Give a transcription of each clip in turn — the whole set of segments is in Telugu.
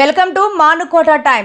వెల్కమ్ టు మానుకోట టైం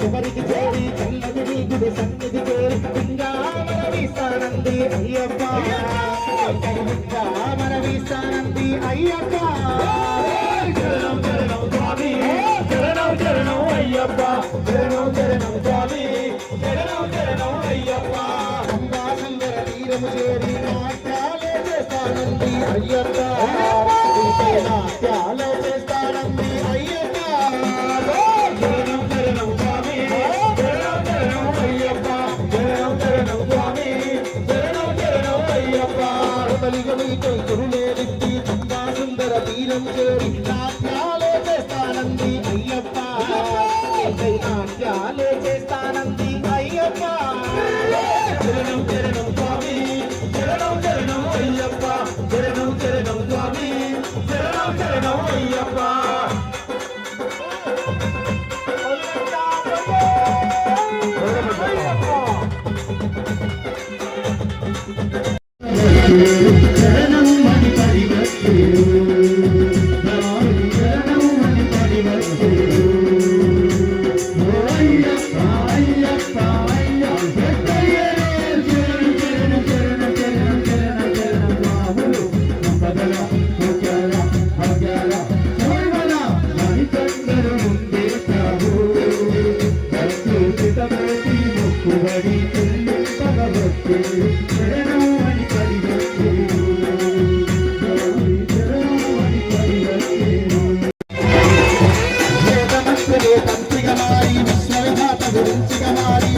చివరికి చేరి చల్లది నీ సన్నిధి చేరి పింగామరవిస్తానంది అయ్యప్ప. పింగామరవిస్తానంది అయ్యప్ప చరణం చరణం స్వామి చరణం చరణం అయ్యప్ప చరణం చరణం స్వామి చరణం చరణం అయ్యప్ప తీరము చేరి అయ్యప్ప ఇంకే నాట్యాలే చేస్తానంది అయ్యప్ప. చరణం చరణం స్వామి చరణం చరణం అయ్యప్ప చరణం చరణం స్వామి చరణం చరణం అయ్యప్ప. తలిగ నీకై కురులేదిద్ది అంబాసుందర తీరం చేరి నాట్యాలే చేస్తానంది అయ్యప్ప నాట్యాలే చేస్తానంది గురించి కనాలి